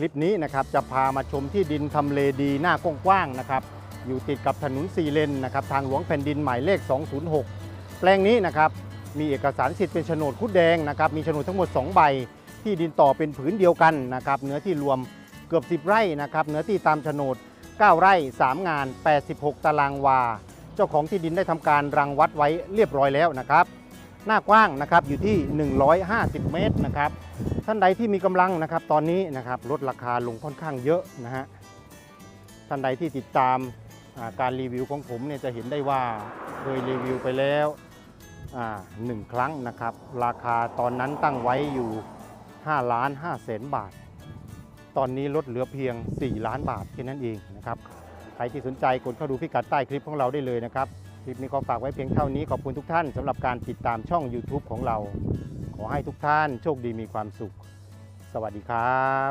คลิปนี้นะครับจะพามาชมที่ดินทำเลดีหน้ากว้างๆนะครับอยู่ติดกับถนนสีเลนนะครับทางหลวงแผ่นดินหมายเลข 206 แปลงนี้นะครับมีเอกสารสิทธิ์เป็นโฉนดคุดแดงนะครับมีโฉนดทั้งหมด 2 ใบ ที่ดินต่อเป็นผืนเดียวกันนะครับเนื้อที่รวมเกือบ 10 ไร่นะครับเนื้อที่ตามโฉนด 9 ไร่ 3 งาน 86 ตารางวา เจ้าของที่ดินได้ทำการรังวัดไว้เรียบร้อยแล้วนะครับ หน้ากว้างนะครับอยู่ที่ 150 เมตรนะครับท่านใดที่มีกำลังนะครับตอนนี้นะครับลดราคาลงค่อนข้างเยอะนะฮะท่านใดที่ติดตามาการรีวิวของผมเนี่ยจะเห็นได้ว่าเคยรีวิวไปแล้วหนึ่งครั้งนะครับ ราคาตอนนั้นตั้งไว้อยู่5ล้าน5แสนบาท ตอนนี้ลดเหลือเพียง 4 ล้านบาทแค่นั้นเองนะครับ ใครที่สนใจกดเข้าดูพิกัดใต้คลิปของเราได้เลยนะครับ ลิปนี้ขอฝากไว้เพียงเท่านี้ขอบคุณทุกท่านสำหรับการติดตามช่อง YouTube ของเรา ขอให้ทุกท่านโชคดีมีความสุข สวัสดีครับ